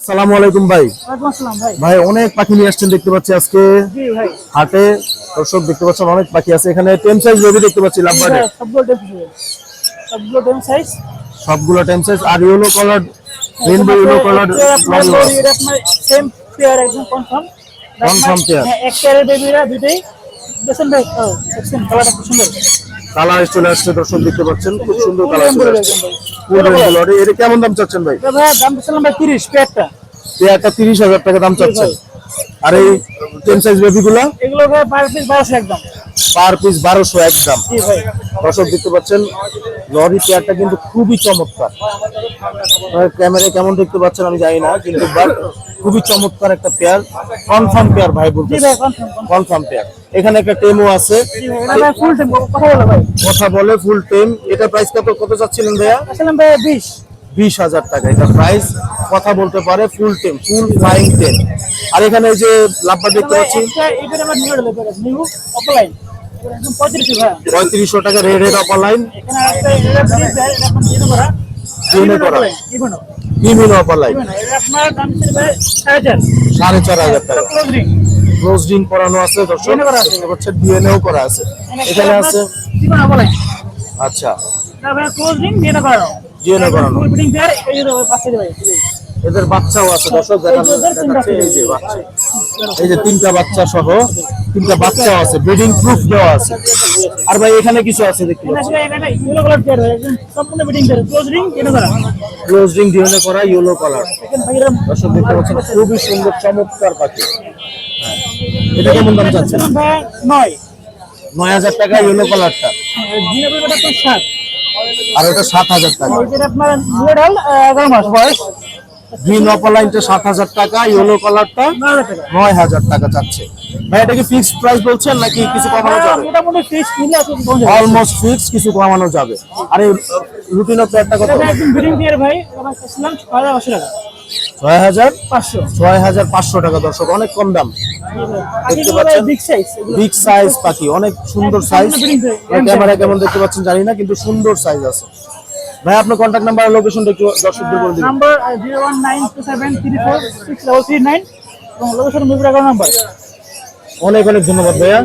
সালামু আলাইকুম ভাই। ভাই। অনেক পাখি নিয়ে আসছেন দেখতে পাচ্ছি আজকে। হাটে দর্শক দেখতে পাচ্ছেন অনেক পাখি আছে। এখানে টেম সাইজ বেবি দেখতে পাচ্ছি লাভবার্ডে সবগুলো টেম সাইজ সবগুলো টেম আর yellow colour rainbow yellow colour আপনার লরি এটা আপনার সেম পেয়ার একদম কনফার্ম Confirm pair। এক পেয়ারের বেবিরা দুটেই দেখছেন ভাই? কালারটা খুব সুন্দর। কালার চলে আসছে দর্শক দেখতে পাচ্ছেন খুব সুন্দর কালার চলে আসছে। এটা কেমন দাম চাচ্ছেন ভাই? দাম চাচ্ছিলাম ভাই তিরিশ পেয়ারটা। পেয়ারটা তিরিশ হাজার টাকা দাম চাচ্ছেন আর এই টেম সাইজ বেবি গুলা এগুলো পার পিস বারোশো একদম। পার পিস বারোশো একদম। দর্শক দেখতে পাচ্ছেন লরি পেয়ারটা কিন্তু খুবই চমৎকার। ক্যামেরায় কেমন দেখতে পাচ্ছেন আমি জানি না কিন্তু বাট খুবই চমৎকার একটা পেয়ার কনফার্ম পেয়ার ভাই বলতে কনফার্ম পেয়ার। এখানে একটা টেমও আছে। কথা বলো ফুল টেম। এটা প্রাইস কত কত চাচ্ছিলেন ভাইয়া? বিশ। বিশ হাজার টাকা। এটা প্রাইস কথা বলতে পারে ফুল টেম ফুল ফ্লাইং টেম। আর এখানে যে লাভবার দেখতে পাচ্ছি। পঁয়ত্রিশশো টাকা রেড রেড অপার লাইন বিভিন্ন অপার লাইন সাড়ে চার হাজার টাকা। ক্লোজ রিং করানো আছে দর্শক। করা আছে। ডিএনএও করা আছে। এখানে আছে আচ্ছা। করানো। ভাই এদের বাচ্চাও আছে দর্শক এই যে বাচ্চা। এই যে তিনটা বাচ্চা সহ। তিনটা বাচ্চাও আছে ব্রিডিং প্রুফ দেওয়া আছে। আর ভাই এখানে কিছু আছে দেখতে ক্লোজ রিং ডিএনএ করা ইয়েলো কালার দর্শক দেখতে পাচ্ছেন খুবই সুন্দর চমৎকার পাখি। হ্যাঁ। এটা কেমন দাম চাচ্ছেন? নয়। নয় হাজার টাকা ইয়েলো কালারটা সাত। আর ওটা সাত হাজার টাকা। আপনার মিডল এগারো মাস বয়স। গ্রিন অপালাইনটা সাত হাজার টাকা ইয়েলো কালারটা নয় হাজার টাকা। চাচ্ছে। ভাই এটা কি ফিক্সড প্রাইস বলছেন নাকি কিছু কমানো যাবে? অলমোস্ট ফিক্স কিছু কমানো যাবে। আর এই রুটিন অফ কত? ভাই। ছয় হাজার পাঁচশো ছয় হাজার? পাঁচশো। টাকা দর্শক অনেক কম দাম। দেখতে পাচ্ছেন? বিগ সাইজ বিগ সাইজ পাখি অনেক সুন্দর সাইজ ক্যামেরা কেমন দেখতে পাচ্ছেন জানি না কিন্তু সুন্দর সাইজ আছে। ভাই আপনার কন্ট্যাক্ট নাম্বার আর লোকেশনটা একটু দর্শকদের বলে দিন number zero one nine two seven three four six double three nine এবং লোকেশন মুগরাগড় নাম্বার অনেক অনেক ধন্যবাদ ভাইয়া।